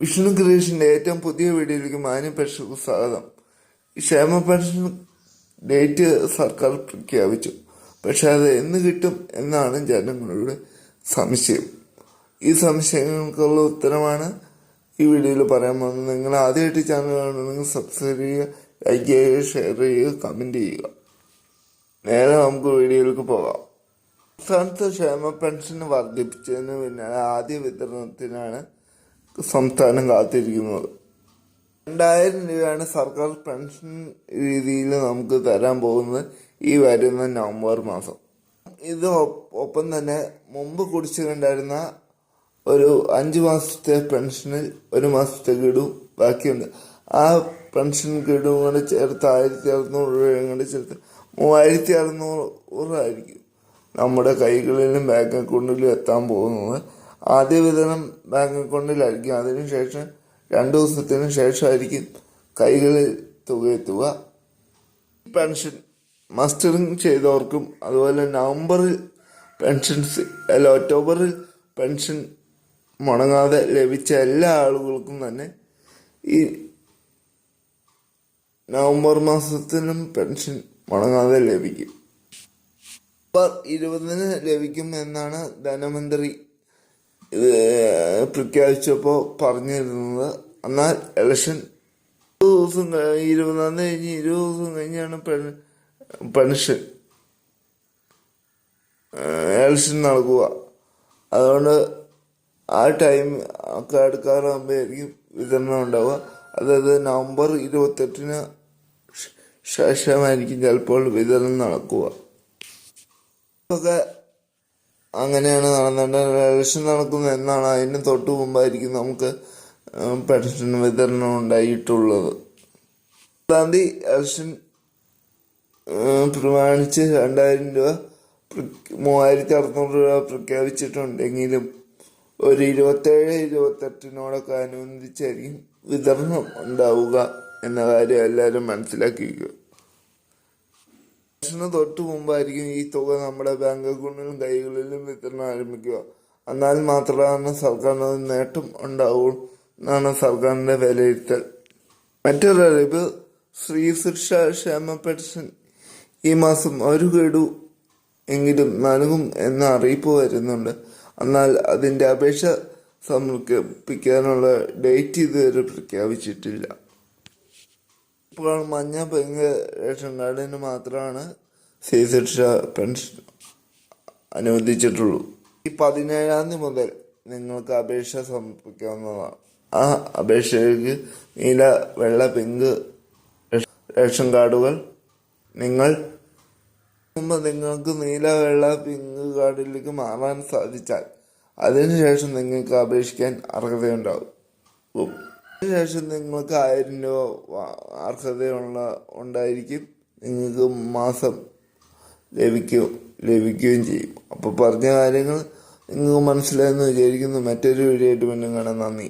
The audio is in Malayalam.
വിഷ്ണു ക്രിയേഷന്റെ ഏറ്റവും പുതിയ വീഡിയോയിലേക്ക് മാന്യ പ്രേക്ഷകർക്ക് സ്വാഗതം. ക്ഷേമ പെൻഷൻ ഡേറ്റ് സർക്കാർ പ്രഖ്യാപിച്ചു. പക്ഷെ അത് എന്ന് കിട്ടും എന്നാണ് ജനങ്ങളുടെ സംശയം. ഈ സംശയങ്ങൾക്കുള്ള ഉത്തരമാണ് ഈ വീഡിയോയിൽ പറയാൻ പോകുന്നത്. നിങ്ങൾ ആദ്യമായിട്ട് ചാനൽ കാണുന്നുണ്ടെങ്കിൽ സബ്സ്ക്രൈബ് ചെയ്യുക ലൈക്ക് ചെയ്യുക ഷെയർ ചെയ്യുക കമന്റ് ചെയ്യുക. നേരെ നമുക്ക് വീഡിയോയിലേക്ക് പോകാം. സംസ്ഥാനത്ത് ക്ഷേമ പെൻഷൻ വർദ്ധിപ്പിച്ചതിന് പിന്നാലെ ആദ്യ വിതരണത്തിനാണ് സംസ്ഥാനം കാത്തിരിക്കുന്നത്. രണ്ടായിരം രൂപയാണ് സർക്കാർ പെൻഷൻ രീതിയിൽ നമുക്ക് തരാൻ പോകുന്നത് ഈ വരുന്ന നവംബർ മാസം. ഇത് ഒപ്പം തന്നെ മുമ്പ് കുടിച്ചിട്ടുണ്ടായിരുന്ന ഒരു അഞ്ച് മാസത്തെ പെൻഷനിൽ ഒരു മാസത്തെ ഗഡു ബാക്കിയുണ്ട്. ആ പെൻഷൻ ഗഡുവും കൂടെ ചേർത്ത് ആയിരത്തി അറുന്നൂറ് രൂപയും കൂടെ ചേർത്ത് മൂവായിരത്തി അറുന്നൂറ് ആയിരിക്കും നമ്മുടെ കൈകളിലും ബാങ്ക് അക്കൗണ്ടിലും എത്താൻ പോകുന്നത്. ആദ്യ വിതരണം ബാങ്ക് അക്കൗണ്ടിലായിരിക്കും അതിനുശേഷം രണ്ടു ദിവസത്തിന് ശേഷമായിരിക്കും കൈകളിൽ തുക എത്തുക. പെൻഷൻ മസ്റ്ററിങ് ചെയ്തവർക്കും അതുപോലെ നവംബറിൽ പെൻഷൻസ് അല്ല ഒക്ടോബറിൽ പെൻഷൻ മുടങ്ങാതെ ലഭിച്ച എല്ലാ ആളുകൾക്കും തന്നെ ഈ നവംബർ മാസത്തിലും പെൻഷൻ മുടങ്ങാതെ ലഭിക്കും. ഇരുപതിന് ലഭിക്കും എന്നാണ് ധനമന്ത്രി പ്രഖ്യാപിച്ചപ്പോൾ പറഞ്ഞിരുന്നത്. എന്നാൽ ഇലക്ഷൻ ദിവസം കഴിഞ്ഞ് ഇരുപതാം തീയതി കഴിഞ്ഞ് ഇരുപത് ദിവസം കഴിഞ്ഞാണ് പെൻ- പെൻഷൻ. ഇലക്ഷൻ നടക്കുക. അതുകൊണ്ട് ആ ടൈം ഒക്കെ അടുക്കാറാകുമ്പോഴായിരിക്കും വിതരണം ഉണ്ടാവുക. അതായത് നവംബർ ഇരുപത്തെട്ടിന് ശേഷമായിരിക്കും ചിലപ്പോൾ വിതരണം നടക്കുക. ഒക്കെ അങ്ങനെയാണ് നടന്നത് ഇലക്ഷൻ നടക്കുന്നത് എന്നാണ് അതിന് തൊട്ട് മുമ്പായിരിക്കും നമുക്ക് പെൻഷൻ വിതരണം ഉണ്ടായിട്ടുള്ളത്. ഗാന്ധി തീയതി ഇലക്ഷൻ പ്രമാണിച്ച് രണ്ടായിരം രൂപ മൂവായിരത്തി അറുന്നൂറ് രൂപ പ്രഖ്യാപിച്ചിട്ടുണ്ടെങ്കിലും ഒരു ഇരുപത്തേഴ് ഇരുപത്തെട്ടിനോടൊക്കെ അനുബന്ധിച്ചായിരിക്കും വിതരണം ഉണ്ടാവുക എന്ന കാര്യം എല്ലാവരും മനസ്സിലാക്കിയിരിക്കുക. ഇലക്ഷന് തൊട്ട് മുമ്പായിരിക്കും ഈ തുക നമ്മുടെ ബാങ്ക് അക്കൗണ്ടിലും കൈകളിലും വിതരണം ആരംഭിക്കുക. എന്നാൽ മാത്രമാണ് സർക്കാരിന് നേട്ടം ഉണ്ടാവും എന്നാണ് സർക്കാരിന്റെ വിലയിരുത്തൽ. മറ്റൊരറിവ് സ്ത്രീ സുരക്ഷ ക്ഷേമ പെൻഷൻ ഈ മാസം ഒരു ഗഡു എങ്കിലും നൽകും എന്ന അറിയിപ്പ് വരുന്നുണ്ട്. എന്നാൽ അതിന്റെ അപേക്ഷ സമർപ്പിക്കാനുള്ള ഡേറ്റ് ഇതുവരെ പ്രഖ്യാപിച്ചിട്ടില്ല. ഇപ്പോൾ മഞ്ഞ പെങ്ക് റേഷൻ കാർഡിന് മാത്രമാണ് സ്ത്രീ പെൻഷൻ അനുവദിച്ചിട്ടുള്ളൂ ഈ പതിനേഴാം തീയതി മുതൽ നിങ്ങൾക്ക് അപേക്ഷ സമർപ്പിക്കാവുന്നതാണ് ആ അപേക്ഷയ്ക്ക് നീല വെള്ള പിങ്ക് റേഷൻ കാർഡുകൾ നിങ്ങൾ നിങ്ങൾക്ക് നീല വെള്ള പിങ്ക് കാർഡിലേക്ക് മാറാൻ സാധിച്ചാൽ അതിനുശേഷം നിങ്ങൾക്ക് അപേക്ഷിക്കാൻ അർഹതയുണ്ടാവും. അതിനുശേഷം നിങ്ങൾക്ക് ആയിരം രൂപ അർഹതയുള്ള ഉണ്ടായിരിക്കും. നിങ്ങൾക്ക് മാസം ലഭിക്കും ലഭിക്കുകയും ചെയ്യും. അപ്പോൾ പറഞ്ഞ കാര്യങ്ങൾ നിങ്ങൾക്ക് മനസ്സിലായെന്ന് വിചാരിക്കുന്നു. മറ്റൊരു വീഡിയോ ആയിട്ട് വീണ്ടും കാണാൻ നന്ദി.